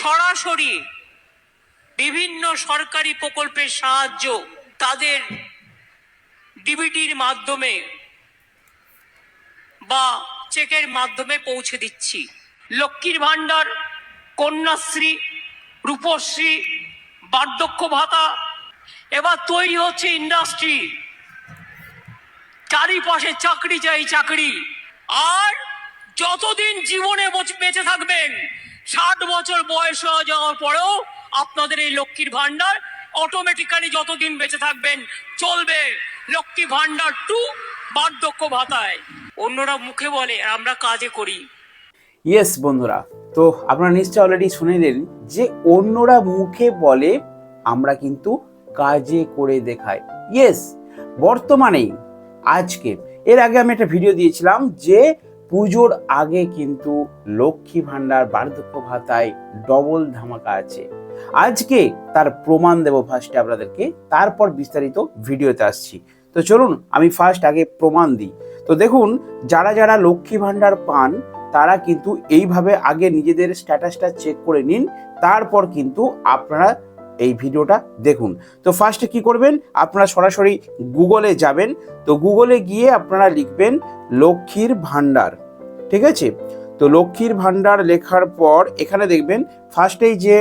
সরাসরি বিভিন্ন সরকারি প্রকল্পের সাহায্য তাদের ডিবিটির মাধ্যমে বা চেকের মাধ্যমে পৌঁছে দিচ্ছি। লক্ষ্মীর ভাণ্ডার, কন্যাশ্রী, রূপশ্রী, বার্ধক্য ভাতা, এবার তৈরি হচ্ছে ইন্ডাস্ট্রি। চারিপাশে চাকরি চাই চাকরি। আর যতদিন জীবনে বেঁচে থাকবেন ষাট বছর বয়স হয়ে যাওয়ার পরেও আপনাদের এই লক্ষ্মীর ভান্ডার অটোমেটিক্যালি যতদিন বেঁচে থাকবেন চলবে। লক্ষ্মী ভান্ডার টু বার্ধক্য ভাতায়। অন্যরা মুখে বলে, আমরা কাজে করি। ইয়েস বন্ধুরা, তো আপনারা নিশ্চয়ই অলরেডি শুনে শুনেলেন যে অন্যরা মুখে বলে, আমরা কিন্তু কাজে করে দেখাই। ইয়েস বর্তমানে আজকে, এর আগে আমি একটা ভিডিও দিয়েছিলাম যে পুজোর আগে কিন্তু লক্ষ্মী ভাণ্ডার বার্ধক্য ভাতায় ডবল ধামাকা আছে। আজকে তার প্রমাণ দেব ফার্স্টে আপনাদেরকে, তারপর বিস্তারিত ভিডিওতে আসছি। তো চলুন, আমি ফার্স্ট আগে প্রমাণ দিই। তো দেখুন, যারা যারা লক্ষ্মী ভাণ্ডার পান, তারা কিন্তু এইভাবে আগে নিজেদের স্ট্যাটাসটা চেক করে নিন, তারপর কিন্তু আপনারা এই ভিডিওটা দেখুন। তো ফার্স্টে কি করবেন? আপনারা সরাসরি গুগলে যাবেন। তো গুগলে গিয়ে আপনারা লিখবেন লক্ষ্মীর ভাণ্ডার ঠিক আছে? তো লক্ষ্মীর ভাণ্ডার লেখার পর এখানে দেখবেন ফার্স্টেই যে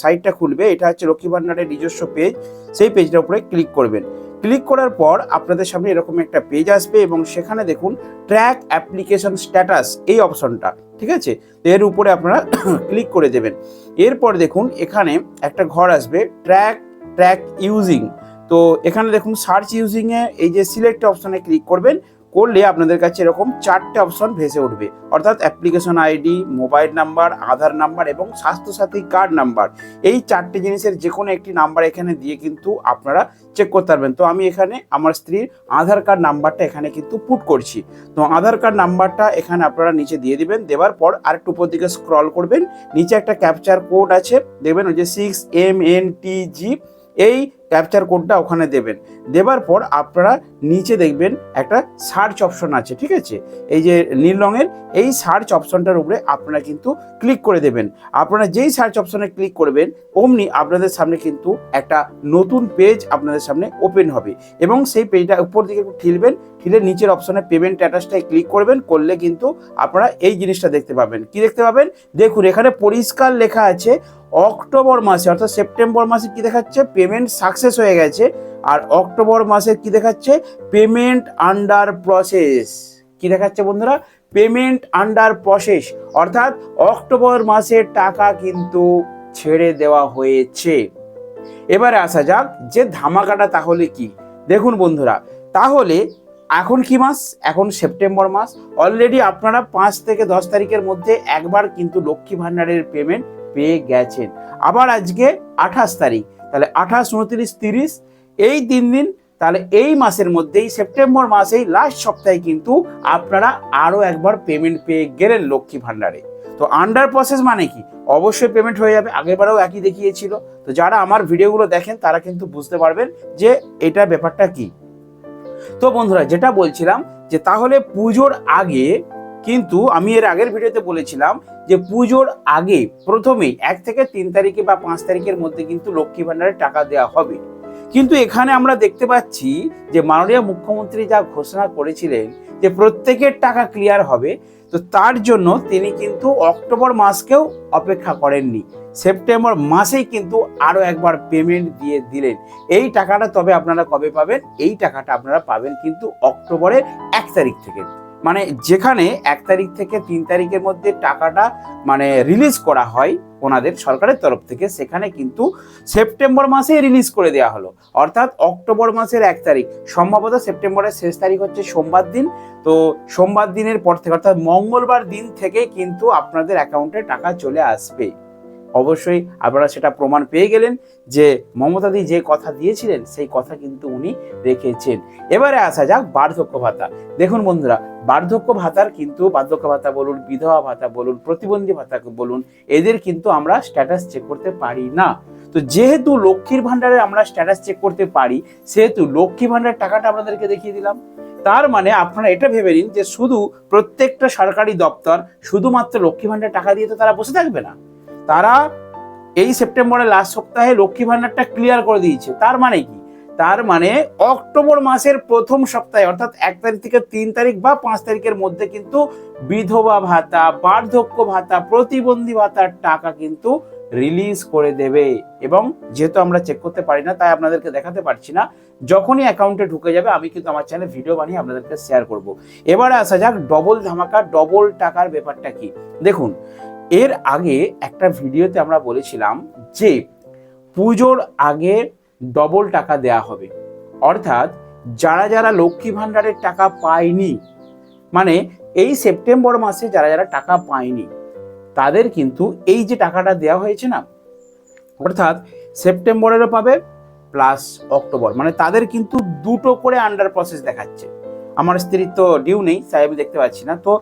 সাইটটা খুলবে, এটা হচ্ছে লক্ষ্মী ভাণ্ডারের নিজস্ব পেজ সেই পেজটার উপরে ক্লিক করবেন। ক্লিক করার পর আপনাদের সামনে এরকম একটা পেজ আসবে এবং সেখানে দেখুন ট্র্যাক অ্যাপ্লিকেশন স্ট্যাটাস এই অপশনটা ঠিক আছে? তো এর উপরে আপনারা ক্লিক করে দেবেন। এরপর দেখুন, এখানে একটা ঘর আসবে ট্র্যাক ট্র্যাক ইউজিং তো এখানে দেখুন সার্চ ইউজিংয়ে এই যে সিলেক্ট অপশানে ক্লিক করবেন করলে আপনাদের কাছে এরকম চারটে অপশন ভেসে উঠবে। অর্থাৎ application ID mobile number Aadhaar number এবং স্বাস্থ্যসাথী কার্ড নাম্বার এই চারটে জিনিসের যে কোনো একটি নাম্বার এখানে দিয়ে কিন্তু আপনারা চেক করতে পারবেন। তো আমি এখানে আমার স্ত্রীর আধার কার্ড নাম্বারটা এখানে কিন্তু পুট করছি। তো আধার কার্ড নাম্বারটা এখানে আপনারা নিচে দিয়ে দিবেন। দেওয়ার পর আরেকটু উপর দিকে স্ক্রল করবেন। নিচে একটা ক্যাপচার কোড আছে। দেখবেন ওই যে six M N T G এই ক্যাপচার কোডটা ওখানে দেবেন। দেবার পর আপনারা নিচে দেখবেন একটা সার্চ অপশন আছে, ঠিক আছে? এই যে নীল রঙের, এই সার্চ অপশনটার উপরে আপনারা কিন্তু ক্লিক করে দেবেন। আপনারা যেই সার্চ অপশনে ক্লিক করবেন, অমনি আপনাদের সামনে কিন্তু একটা নতুন পেজ আপনাদের সামনে ওপেন হবে। এবং সেই পেজটা উপর দিকে একটু ঠিলবেন, ঠিলে নিচের অপশনে পেমেন্ট স্ট্যাটাসটায় ক্লিক করবেন, করলে কিন্তু আপনারা এই জিনিসটা দেখতে পাবেন। কি দেখতে পাবেন? দেখুন, এখানে পরিষ্কার লেখা আছে, অক্টোবর মাসে, অর্থাৎ সেপ্টেম্বর মাসে কি দেখাচ্ছে? পেমেন্ট সাকসেস হয়ে গেছে। আর অক্টোবর মাসে কি দেখাচ্ছে? পেমেন্ট আন্ডার প্রসেস কি দেখাচ্ছে বন্ধুরা? পেমেন্ট আন্ডার প্রসেস অর্থাৎ অক্টোবর মাসের টাকা কিন্তু ছেড়ে দেওয়া হয়েছে। এবারে আসা যাক যে ধামাকাটা তাহলে কি? দেখুন বন্ধুরা, তাহলে এখন কি মাস? এখন সেপ্টেম্বর মাস। অলরেডি আপনারা পাঁচ থেকে দশ তারিখের মধ্যে একবার কিন্তু লক্ষ্মী ভাণ্ডারের পেমেন্ট পেয়ে গেছেন। আবার আজকে আঠাশ তারিখ। তাহলে আঠাশ, উনত্রিশ, তিরিশ, এই তিন দিন, তাহলে এই মাসের মধ্যেই, সেপ্টেম্বর মাসেই লাস্ট সপ্তাহে কিন্তু আপনারা আরও একবার পেমেন্ট পেয়ে গেলেন লক্ষ্মী ভাণ্ডারে। তো আন্ডার প্রসেস মানে কি? অবশ্যই পেমেন্ট হয়ে যাবে। আগেরবারেও একই দেখিয়েছিল। তো যারা আমার ভিডিওগুলো দেখেন, তারা কিন্তু বুঝতে পারবেন যে এটা ব্যাপারটা কি। তো বন্ধুরা, যেটা বলছিলাম যে তাহলে পুজোর আগে কিন্তু আমি এর আগের ভিডিওতে বলেছিলাম যে পুজোর আগে প্রথমেই এক থেকে তিন তারিখে বা পাঁচ তারিখের মধ্যে কিন্তু লক্ষ্মী ভাণ্ডারে টাকা দেওয়া হবে। কিন্তু এখানে আমরা দেখতে পাচ্ছি যে মাননীয় মুখ্যমন্ত্রী যা ঘোষণা করেছিলেন যে প্রত্যেকের টাকা ক্লিয়ার হবে, তো তার জন্য তিনি কিন্তু অক্টোবর মাসকেও অপেক্ষা করেননি। সেপ্টেম্বর মাসেই কিন্তু আরও একবার পেমেন্ট দিয়ে দিলেন। এই টাকাটা তবে আপনারা কবে পাবেন? এই টাকাটা আপনারা পাবেন কিন্তু অক্টোবরের এক তারিখ থেকে। মানে যেখানে এক তারিখ থেকে তিন তারিখের মধ্যে টাকাটা মানে রিলিজ করা হয় ওনাদের সরকারের তরফ থেকে, সেখানে কিন্তু সেপ্টেম্বর মাসে রিলিজ করে দেওয়া হলো। অর্থাৎ অক্টোবর মাসের এক তারিখ। সম্ভবত সেপ্টেম্বরের শেষ তারিখ হচ্ছে সোমবার দিন। তো সোমবার দিনের পর থেকে, অর্থাৎ মঙ্গলবার দিন থেকে কিন্তু আপনাদের অ্যাকাউন্টে টাকা চলে আসবে। অবশ্যই আপনারা সেটা প্রমাণ পেয়ে গেলেন যে মমতাদি যে কথা দিয়েছিলেন, সেই কথা কিন্তু উনি রেখেছেন। এবারে আসা যাক বার্ধক্য ভাতা। দেখুন বন্ধুরা, বার্ধক্য ভাতার কিন্তু, বার্ধক্য ভাতা বলুন, বিধবা ভাতা বলুন, প্রতিবন্ধী ভাতা বলুন, এদের কিন্তু আমরা স্ট্যাটাস চেক করতে পারি না। তো যেহেতু লক্ষ্মীর ভাণ্ডারে আমরা স্ট্যাটাস চেক করতে পারি, সেহেতু লক্ষ্মী ভাণ্ডারের টাকাটা আপনাদেরকে দেখিয়ে দিলাম। তার মানে আপনারা এটা ভেবে নিন যে শুধু প্রত্যেকটা সরকারি দপ্তর শুধুমাত্র লক্ষ্মী ভাণ্ডার টাকা দিয়ে তো তারা বসে থাকবে না। তারা এই সেপ্টেম্বরের লাস্ট সপ্তাহে লক্ষ্মী ভান্ডারটা ক্লিয়ার করে দিয়েছে। তার মানে কি? তার মানে অক্টোবর মাসের প্রথম সপ্তাহে, অর্থাৎ এক তারিখ থেকে তিন তারিখ বা পাঁচ তারিখের মধ্যে কিন্তু বিধবা ভাতা, বার্ধক্য ভাতা, প্রতিবন্ধী ভাতার টাকা কিন্তু রিলিজ করে দেবে। এবং যেহেতু আমরা চেক করতে পারি না, তাই আপনাদেরকে দেখাতে পারছি না। যখনই অ্যাকাউন্টে ঢুকে যাবে, আমি কিন্তু আমার চ্যানেলে ভিডিও বানিয়ে আপনাদেরকে শেয়ার করব। এবারে আসা যাক ডবল ধামাকা ডবল টাকার ব্যাপারটা কি? দেখুন এর আগে একটা ভিডিওতে আমরা বলেছিলাম যে পুজোর আগে ডবল টাকা দেয়া হবে। অর্থাৎ যারা যারা লক্ষ্মী ভাণ্ডারের টাকা পায়নি মানে এই সেপ্টেম্বর মাসে যারা যারা টাকা পায়নি, তাদের কিন্তু এই যে টাকাটা দেওয়া হয়েছে না, অর্থাৎ সেপ্টেম্বরেরও পাবে প্লাস অক্টোবর মানে তাদের কিন্তু দুটো করে আন্ডার প্রসেস দেখাচ্ছে। আমার স্ত্রীর তো ডিউ নেই, তাই আমি দেখতে পাচ্ছি না। তো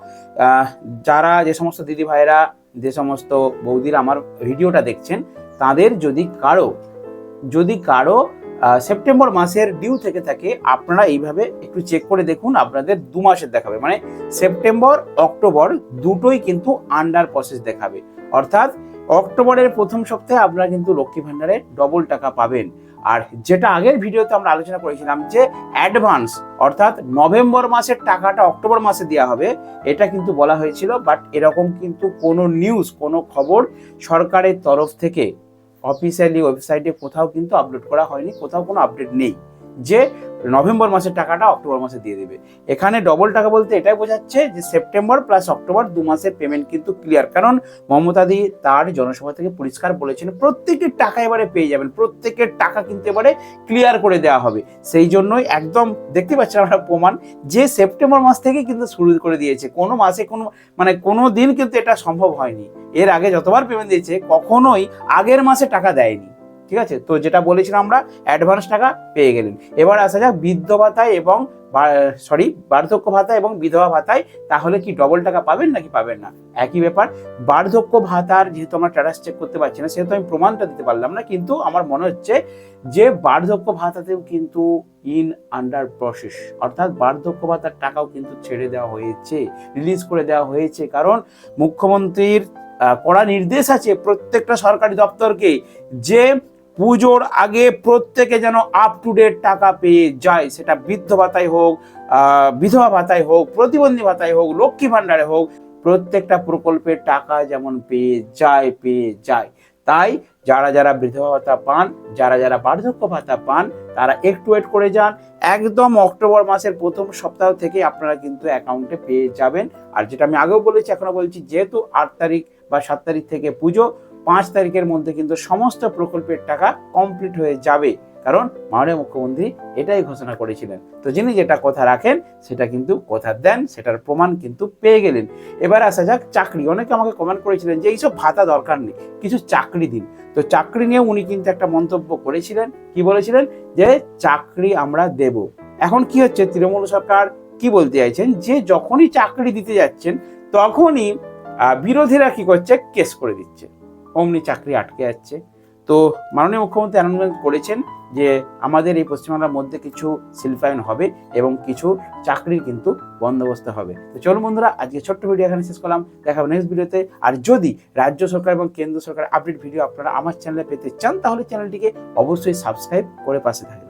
যারা যে সমস্ত দিদি ভাইরা যে সমস্ত বৌদিরা আমার ভিডিওটা দেখছেন, তাদের যদি কারও যদি কারও সেপ্টেম্বর মাসের ডিউ থেকে থাকে, আপনারা এইভাবে একটু চেক করে দেখুন, আপনাদের দু মাসের দেখাবে। মানে সেপ্টেম্বর, অক্টোবর দুটোই কিন্তু আন্ডার প্রসেস দেখাবে। অর্থাৎ অক্টোবরের প্রথম সপ্তাহে আপনারা কিন্তু লক্ষ্মী ভান্ডারে ডবল টাকা পাবেন। আর যেটা আগের ভিডিওতে আমরা আলোচনা করেছিলাম যে অ্যাডভান্স অর্থাৎ নভেম্বর মাসের টাকাটা অক্টোবর মাসে দেওয়া হবে, এটা কিন্তু বলা হয়েছিল বাট এরকম কিন্তু কোনো নিউজ কোনো খবর সরকারের তরফ থেকে অফিসিয়ালি ওয়েবসাইটে কোথাও কিন্তু আপলোড করা হয়নি, কোথাও কোনো আপডেট নেই। যে নভেম্বর মাসের টাকাটা অক্টোবর মাসে দিয়ে দেবে। এখানে ডবল টাকা বলতে এটাই বোঝাচ্ছে যে সেপ্টেম্বর প্লাস অক্টোবর দু মাসের পেমেন্ট কিন্তু ক্লিয়ার কারণ মমতাদি তার জনসভা থেকে পরিষ্কার বলেছেন, প্রত্যেকের টাকা এবারে পেয়ে যাবেন, প্রত্যেকের টাকা কিন্তু এবারে ক্লিয়ার করে দেওয়া হবে। সেই জন্যই একদম দেখতে পাচ্ছেন আমরা প্রমাণ, যে সেপ্টেম্বর মাস থেকে কিন্তু শুরু করে দিয়েছে। কোনো মাসে কোনো মানে কোনো দিন কিন্তু এটা সম্ভব হয়নি। এর আগে যতবার পেমেন্ট দিয়েছে, কখনোই আগের মাসে টাকা দেয়নি। ঠিক আছে? তো যেটা বলেছিলাম আমরা অ্যাডভান্স টাকা পেয়ে গেলেন। এবার আসা যাক বৃদ্ধ ভাতায় এবং সরি বার্ধক্য ভাতা এবং বিধবা ভাতায়, তাহলে কি ডবল টাকা পাবেন নাকি পাবেন না? একই ব্যাপার, বার্ধক্য ভাতার যেহেতু আমরা স্ট্যাটাস চেক করতে পারছি না, সেহেতু আমি প্রমাণটা দিতে পারলাম না, কিন্তু আমার মনে হচ্ছে যে বার্ধক্য ভাতাতেও কিন্তু ইন আন্ডার প্রসেস অর্থাৎ বার্ধক্য ভাতার টাকাও কিন্তু ছেড়ে দেওয়া হয়েছে রিলিজ করে দেওয়া হয়েছে। কারণ মুখ্যমন্ত্রীর কড়া নির্দেশ আছে প্রত্যেকটা সরকারি দপ্তরকে যে পুজোর আগে প্রত্যেকে যেন আপ টু ডেট টাকা পেয়ে যায়, সেটা বৃদ্ধ ভাতায় হোক বিধবা ভাতায় হোক, প্রতিবন্ধী ভাতায় হোক, লক্ষ্মী ভাণ্ডারে হোক, প্রত্যেকটা প্রকল্পের টাকা যেমন পেয়ে যায় পেয়ে যায়। তাই যারা যারা বিধবা ভাতা পান, যারা যারা বার্ধক্য ভাতা পান, তারা একটু ওয়েট করে যান। একদম অক্টোবর মাসের প্রথম সপ্তাহ থেকে আপনারা কিন্তু অ্যাকাউন্টে পেয়ে যাবেন। আর যেটা আমি আগেও বলেছি এখনও বলছি, যেহেতু আট তারিখ বা সাত তারিখ থেকে পুজো পাঁচ তারিখের মধ্যে কিন্তু সমস্ত প্রকল্পের টাকা কমপ্লিট হয়ে যাবে। কারণ মাননীয় মুখ্যমন্ত্রী এটাই ঘোষণা করেছিলেন। তো যিনি যেটা কথা রাখেন, সেটা কিন্তু কথা দেন, সেটার প্রমাণ কিন্তু পেয়ে গেলেন। এবার আসা যাক চাকরি। অনেকে আমাকে কমেন্ট করেছিলেন যে এইসব ভাতা দরকার নেই, কিছু চাকরি দিন। তো চাকরি নিয়ে উনি কিন্তু একটা মন্তব্য করেছিলেন। কি বলেছিলেন? যে চাকরি আমরা দেব। এখন কি হচ্ছে? তৃণমূল সরকার কি বলতে চাইছেন? যে যখনই চাকরি দিতে যাচ্ছেন, তখনই বিরোধীরা কি করছে? কেস করে দিচ্ছে। অমনি চাকরি আটকে যাচ্ছে। তো মাননীয় মুখ্যমন্ত্রী অ্যানাউন্সমেন্ট করেছেন যে আমাদের এই পশ্চিমবাংলার মধ্যে কিছু শিল্পায়ন হবে এবং কিছু চাকরির কিন্তু বন্দোবস্ত হবে। তো চলুন বন্ধুরা, আজকে ছোট্ট ভিডিও এখানে শেষ করলাম। দেখা হবে নেক্সট ভিডিওতে আর যদি রাজ্য সরকার এবং কেন্দ্র সরকার আপডেট ভিডিও আপনারা আমার চ্যানেলে পেতে চান, তাহলে চ্যানেলটিকে অবশ্যই সাবস্ক্রাইব করে পাশে থাকবেন।